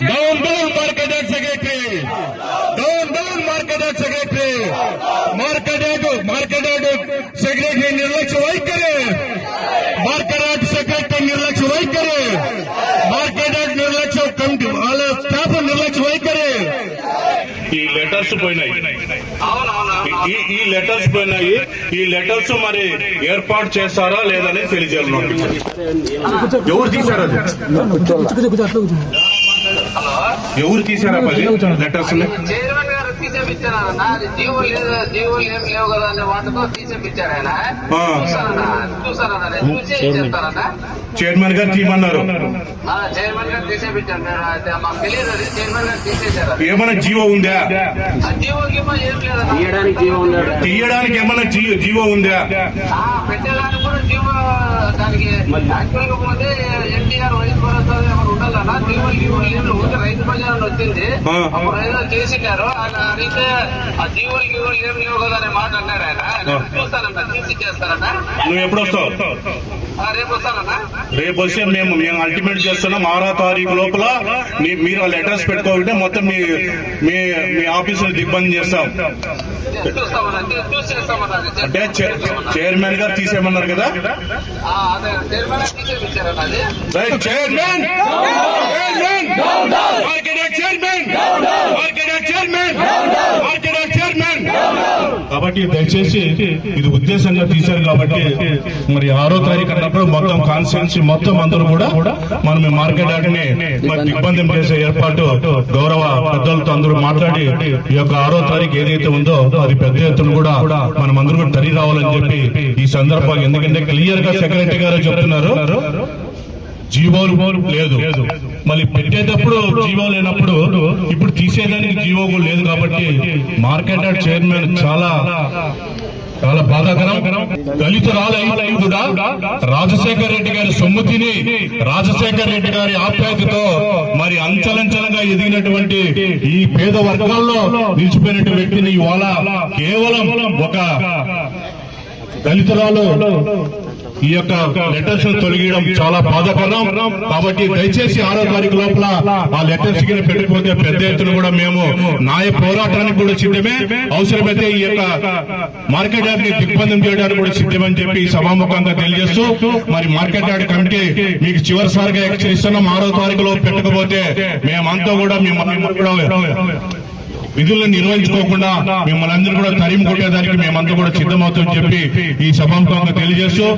Down down market yard secretary down down market yard secretary market yard market yard secretary నిర్లక్ష్య వైఖరి market yard secretary నిర్లక్ష్య వైఖరి market yard నిర్లక్ష్య committee వాళ్ళ staff నిర్లక్ష్య వైఖరి ఈ లెటర్స్ పోయినాయి ఈ ఈ లెటర్స్ పోయినాయి ఈ లెటర్స్ మరి ఏర్పాటు చేస్తారా లేదని తెలియజేయాలి ఎవరు తీశారు అది ఎవరు తీశారా పది లెటర్స్ చైర్మన్ గారు తీసేపించారన్న జీవో లేదు జీవోలు ఏం లేవు కదా అనే వాటితో తీసేపించారు ఆయన? ఆ. చూసారన్న? చూసారన్న? నేను చూసి ఏం చెప్తారన్న? చైర్మన్ గారు తీయమన్నారు. ఆ, చైర్మన్ గారు తీసేపించారు మీరు అయితే మాకు తెలియదు అది. చైర్మన్ గారు తీసేశారు? అది. ఏమైనా జీవో ఉందా? ఆ జీవో గిమో ఏం లేదన్న? తీయడానికి ఏమైనా జీవో ఉందా? ఆ, పెట్టేదానికి కూడా జీవో దానికి యాక్చువల్గా పోతే ఎన్టీఆర్ వైస్ భరోసా ఎవరు ఉండాలన్నా జీవో జీవో లేదు ఊరికే రైతు బజార్ అని వచ్చింది ఆ. అప్పుడు ఏదో చేసింటారు ఆయన అడిగితే ఆ జీవోలు గీవోలు ఏం లేవు కదా అనే మాట అన్నారు ఆయన ఆయన చూస్తానన్నా తీసి చేస్తారన్నా నువ్వు ఎప్పుడు వస్తావు? ఆ, రేపు వస్తానన్నా రేపు వస్తే మేము మేము అల్టిమేట్ చేస్తున్నాం. ఆరో తారీఖు లోపల మీ- మీరు ఆ లెటర్స్ పెట్టుకోకుంటే మొత్తం మీ మీ మీ ఆఫీసులు దిగ్బంధం చేస్తాం. చూస్తామన్నా తీ- చూసి చేస్తామన్నా అది. అంటే చై- చైర్మన్ గారు తీసేయమన్నారు కదా? ఆ, అదే చైర్మన్ గారు తీసేపించారన్నా అది. రైట్ చైర్మన్ కాబట్టి దయచేసి ఇది ఉద్దేశంగా తీశారు కాబట్టి మరి ఆరో తారీఖు అన్నప్పుడు మొత్తం కాన్స్టిట్యున్సీ మొత్తం అందరూ కూడా మనం ఈ మార్కెట్ యార్డ్ని మరి దిగ్బంధం చేసే ఏర్పాటు గౌరవ పెద్దలతో అందరూ మాట్లాడి ఈ యొక్క ఆరో తారీఖు ఏదైతే ఉందో అది పెద్ద ఎత్తున కూడా మనం అందరూ కూడా తరి రావాలని చెప్పి ఈ సందర్భంగా ఎందుకంటే క్లియర్గా సెక్రటరీ గారు చెప్తున్నారు. జీవోలు లేదు. మళ్ళీ పెట్టేటప్పుడు జీవో లేనప్పుడు ఇప్పుడు తీసేదానికి జీవో లేదు కాబట్టి మార్కెట్ చైర్మన్ చాలా చాలా బాధాకరం. దళిత కూడా రాజశేఖర రెడ్డి గారి సొమ్ము తిని రాజశేఖర రెడ్డి గారి ఆప్యాయతతో మరి అంచలంచలంగా ఎదిగినటువంటి ఈ పేద వర్గాల్లో నిలిచిపోయినటువంటి వ్యక్తిని ఇవాళ కేవలం ఒక దళితురాలు ఈ యొక్క లెటర్స్ తొలగించడం చాలా బాధాకరం. కాబట్టి దయచేసి ఆరో తారీఖు లోపల ఆ లెటర్స్ కింద పెట్టిపోతే పెద్ద ఎత్తున కూడా మేము న్యాయ పోరాటానికి కూడా సిద్ధమే. అవసరమైతే ఈ యొక్క మార్కెట్ యార్డ్ని దిగ్బంధం చేయడానికి కూడా సిద్ధమని చెప్పి సభాముఖంగా తెలియజేస్తూ మరి మార్కెట్ యార్డ్ కమిటీ మీకు చివరిసారిగా హెచ్చరిస్తున్నాం. ఆరో తారీఖులో పెట్టకపోతే మేమంతా కూడా మిమ్మల్ని కూడా విధులను నిర్వహించుకోకుండా మిమ్మల్ని అందరూ కూడా తరిమి కొట్టేదానికి మేమంతా కూడా సిద్ధమవుతామని చెప్పి ఈ సభాముఖంగా తెలియజేస్తూ